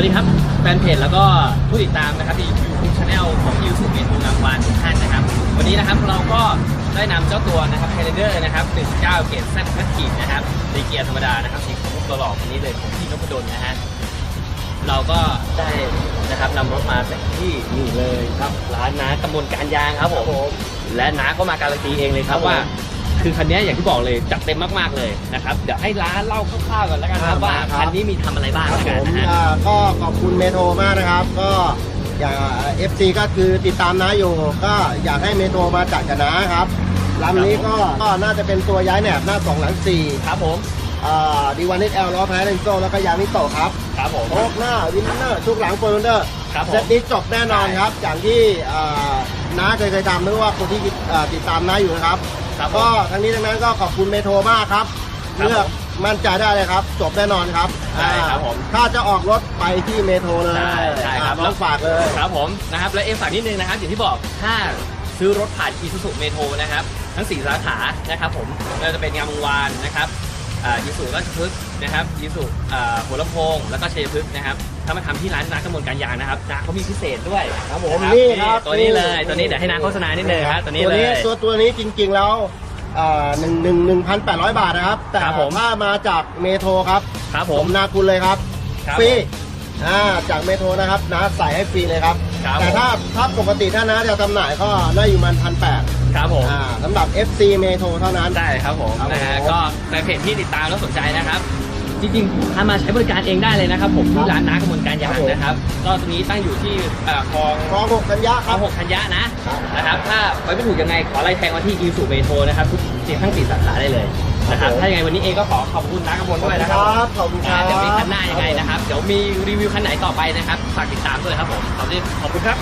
วัสดีครับ แฟนเพจแล้วก็ผู้ติดตามนะครับที่ยูทูบช anel ของยูทูบเมทูงามวานทุกท่านนะครับ วันนี้นะครับเราก็ได้นำเจ้าตัวนะครับเฮเลเดอร์นะครับ19เกรดแซดแมททีนะครับในเกียร์ธรรมดานะครับสีขาวตัวหลอกคันนี้เลยของพี่นพดลนะฮะเราก็ได้นะครับนำรถมาแต่งที่นี่เลยครับร้านน้าตำบลการยางครับผมและน้าก็มาการันตีเองเลยครับว่า คือคันนี้อย่างที่บอกเลยจัดเต็มมากๆเลยนะครับเดี๋ยวให้ร้านเล่าคร่าวๆก่อนแล้วกันครับว่าคันนี้มีทำอะไรบ้างครับแล้วผกันมนะฮะ อ่าก็ขอบคุณเมโทรมากนะครับ ก็อยากเอฟซีก็คือติดตามน้าอยู่ ก็อยากให้เมโทรมาจัดกับน้าครับลำนี้ก็ก็น่าจะเป็นตัวย้ายแหนบหน้าสองหลังสี่ครับผมดีวันนิดแอลล้อแพ้เลนโซ่แล้วก็ยางนิโตะครับครับผม โอ๊กหน้าวินเนอร์ชุกหลังโฟลเดอร์ครับผม เซตนี้จบแน่นอนครับ อย่างที่อ่า น้าเคยเคยทำไม่ว่าคนที่อ่าติดตามน้าอยู่นะครับ ครับผมก็ทั้งนี้ทั้งนั้นก็ขอบคุณเมโทรมากครับ ครับเลือกมั่นใจได้เลยครับ จบแน่นอนครับใช่ครับผมถ้าจะออกรถไปที่เมโทรเลยใช่ใช่ครับ อ่าต้องฝากเลย ครับผมนะครับและเอ็มฝากนิดนึงนะครับอย่างที่บอกถ้าซื้อรถผ่านอีซูซูเมโทนะครับ ทั้ง 4 สาขานะครับผมไม่ว่าจะเป็นงามวงวานนะครับ ยีสุราชพฤกษ์นะครับยีสุหัวลำโพงแล้วก็ชัยพฤกษ์นะครับถ้ามาทำที่ร้านนักกำมลการยางนะครับนะเขามีพิเศษด้วยครับผมะนี่ครับตัวนี้เลยนี่ตัวนี้เดี๋ยวให้นาโฆษณานิดนึงครับตัวนี้เลยตัวตัวนี้จริงๆแล้วหนึ่งหนึ่งหนึ่งพันแปดร้อยบาทนะครับ แต่ครับผมถ้ามาจากเมโทรครับครับผผมมนาคุณเลยครับครับฟรีผมอ่าจากเมโทรนะครับนะใส่ให้ฟรีเลยครับครับแต่ผมถ้าถ้าปกติถ้านะจะจำหน่ายก็น่าอยู่มันพันแปด ครับผมอ่าสำหรับ FC เมโทรเท่านั้น ได้ครับผมครับนะฮะผม ก็แฟนเพจที่ติดตามแล้วสนใจนะครับ จริงๆถ้ามาใช้บริการเองได้เลยนะครับ ผมที่ร้านน้ากำมลการยางนะครับก็ตรงนี้ตั้งอยู่ที่เอ่อคลอง คลองหกกันยะคคลอรังบหกธัญญะนะครับนะครับถ้าไปไม่ถูกยังไงขอไล่แทงมาที่อีสุเมโทรนะครับทุกทั้งสี่สาขาได้เลยนะครับครับผม ถ้ายังไงวันนี้เองก็ขอขอบคุณน้ากำมลด้วยนะครับครับขอบคุณครับเดี๋ยวมีคันหน้ายังไงนะครับ เดี๋ยวมีรีวิวคันไหนต่อไปนะครับฝากติดตามด้วยครับผมขอบคุณขอบคุณครับ